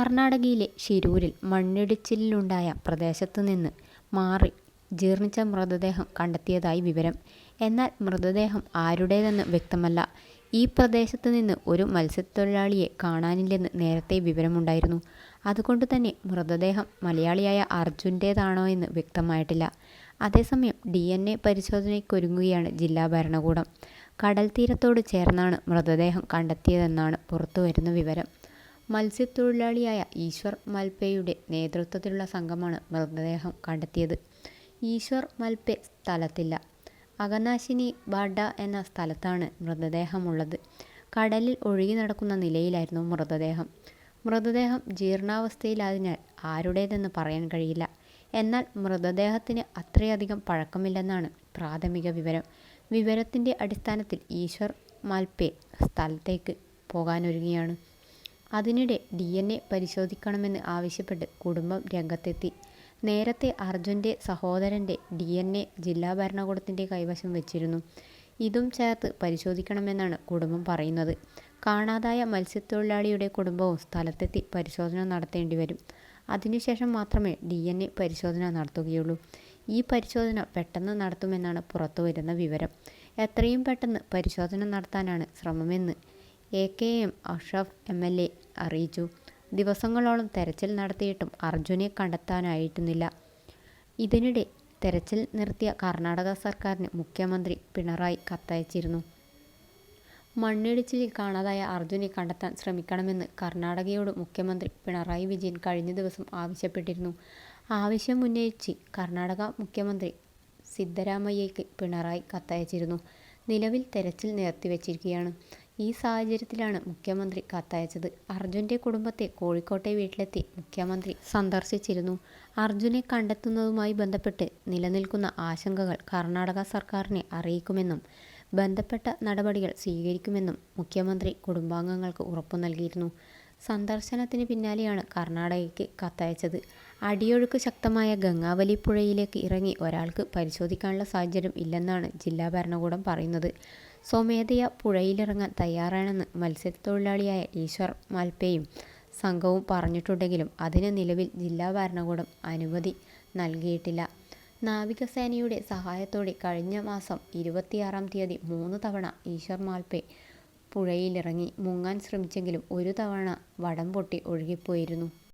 കർണാടകയിലെ ഷിരൂരിൽ മണ്ണിടിച്ചിലുണ്ടായ പ്രദേശത്തു നിന്ന് മാറി ജീർണിച്ച മൃതദേഹം കണ്ടെത്തിയതായി വിവരം. എന്നാൽ മൃതദേഹം ആരുടേതെന്ന് വ്യക്തമല്ല. ഈ പ്രദേശത്ത് നിന്ന് ഒരു മത്സ്യത്തൊഴിലാളിയെ കാണാനില്ലെന്ന് നേരത്തെ വിവരമുണ്ടായിരുന്നു. അതുകൊണ്ട് തന്നെ മൃതദേഹം മലയാളിയായ അർജുന്റേതാണോ എന്ന് വ്യക്തമായിട്ടില്ല. അതേസമയം ഡി. എൻ. എ പരിശോധനയ്ക്കൊരുങ്ങുകയാണ് ജില്ലാ ഭരണകൂടം. കടൽ തീരത്തോട് ചേർന്നാണ് മൃതദേഹം കണ്ടെത്തിയതെന്നാണ് പുറത്തുവരുന്ന വിവരം. മത്സ്യത്തൊഴിലാളിയായ ഈശ്വർ മൽപ്പയുടെ നേതൃത്വത്തിലുള്ള സംഘമാണ് മൃതദേഹം കണ്ടെത്തിയത്. ഈശ്വർ മൽപ്പെ സ്ഥലത്തില്ല. അകനാശിനി ബാഡ എന്ന സ്ഥലത്താണ് മൃതദേഹമുള്ളത്. കടലിൽ ഒഴുകി നടക്കുന്ന നിലയിലായിരുന്നു മൃതദേഹം. മൃതദേഹം ജീർണാവസ്ഥയിലായതിനാൽ ആരുടേതെന്ന് പറയാൻ കഴിയില്ല. എന്നാൽ മൃതദേഹത്തിന് അത്രയധികം പഴക്കമില്ലെന്നാണ് പ്രാഥമിക വിവരം. വിവരത്തിന്റെ അടിസ്ഥാനത്തിൽ ഈശ്വർ മാൽപെ സ്ഥലത്തേക്ക് പോകാനൊരുങ്ങുകയാണ്. അതിനിടെ ഡി. എൻ. എ പരിശോധിക്കണമെന്ന് ആവശ്യപ്പെട്ട് കുടുംബം രംഗത്തെത്തി. നേരത്തെ അർജുന്റെ സഹോദരന്റെ ഡി. എൻ. എ ജില്ലാ ഭരണകൂടത്തിന്റെ കൈവശം വെച്ചിരുന്നു ഇതും ചേർത്ത് പരിശോധിക്കണമെന്നാണ് കുടുംബം പറയുന്നത്. കാണാതായ മത്സ്യത്തൊഴിലാളിയുടെ കുടുംബവും സ്ഥലത്തെത്തി പരിശോധന നടത്തേണ്ടി വരും അതിനുശേഷം മാത്രമേ ഡി. എൻ. എ പരിശോധന നടത്തുകയുള്ളൂ. ഈ പരിശോധന പെട്ടെന്ന് നടത്തുമെന്നാണ് പുറത്തുവരുന്ന വിവരം. എത്രയും പെട്ടെന്ന് പരിശോധന നടത്താനാണ് ശ്രമമെന്ന് A. K. M. Ashraf M. L. A അറിയിച്ചു. ദിവസങ്ങളോളം തെരച്ചിൽ നടത്തിയിട്ടും അർജുനെ കണ്ടെത്താനായിരുന്നില്ല. ഇതിനിടെ തെരച്ചിൽ നിർത്തിയ കർണാടക സർക്കാരിന് മുഖ്യമന്ത്രി പിണറായി കത്തയച്ചിരുന്നു. മണ്ണിടിച്ചിലിൽ കാണാതായ അർജുനെ കണ്ടെത്താൻ ശ്രമിക്കണമെന്ന് കർണാടകയോട് മുഖ്യമന്ത്രി പിണറായി വിജയൻ കഴിഞ്ഞ ദിവസം ആവശ്യപ്പെട്ടിരുന്നു. ആവശ്യമുന്നയിച്ച് കർണാടക മുഖ്യമന്ത്രി സിദ്ധരാമയ്യയ്ക്ക് പിണറായി കത്തയച്ചിരുന്നു. നിലവിൽ തെരച്ചിൽ നിർത്തിവച്ചിരിക്കുകയാണ്. ഈ സാഹചര്യത്തിലാണ് മുഖ്യമന്ത്രി കത്തയച്ചത്. അർജുന്റെ കുടുംബത്തെ കോഴിക്കോട്ടെ വീട്ടിലെത്തി മുഖ്യമന്ത്രി സന്ദർശിച്ചിരുന്നു. അർജുനെ കണ്ടെത്തുന്നതുമായി ബന്ധപ്പെട്ട് നിലനിൽക്കുന്ന ആശങ്കകൾ കർണാടക സർക്കാരിനെ അറിയിക്കുമെന്നും ബന്ധപ്പെട്ട നടപടികൾ സ്വീകരിക്കുമെന്നും മുഖ്യമന്ത്രി കുടുംബാംഗങ്ങൾക്ക് ഉറപ്പുനൽകിയിരുന്നു. സന്ദർശനത്തിന് പിന്നാലെയാണ് കർണാടകയ്ക്ക് കത്തയച്ചത്. അടിയൊഴുക്ക് ശക്തമായ ഗംഗാവലി പുഴയിലേക്ക് ഇറങ്ങി ഒരാൾക്ക് പരിശോധിക്കാനുള്ള സാഹചര്യം ഇല്ലെന്നാണ് ജില്ലാ ഭരണകൂടം പറയുന്നത്. സ്വമേധയ പുഴയിലിറങ്ങാൻ തയ്യാറാണെന്ന് മത്സ്യത്തൊഴിലാളിയായ ഈശ്വർ മാൽപ്പയും സംഘവും പറഞ്ഞിട്ടുണ്ടെങ്കിലും അതിന് നിലവിൽ ജില്ലാ ഭരണകൂടം അനുമതി നൽകിയിട്ടില്ല. നാവികസേനയുടെ സഹായത്തോടെ കഴിഞ്ഞ മാസം ഇരുപത്തിയാറാം തീയതി മൂന്ന് തവണ ഈശ്വർ മാൽപെ പുഴയിലിറങ്ങി മുങ്ങാൻ ശ്രമിച്ചെങ്കിലും ഒരു തവണ വടം പൊട്ടി ഒഴുകിപ്പോയിരുന്നു.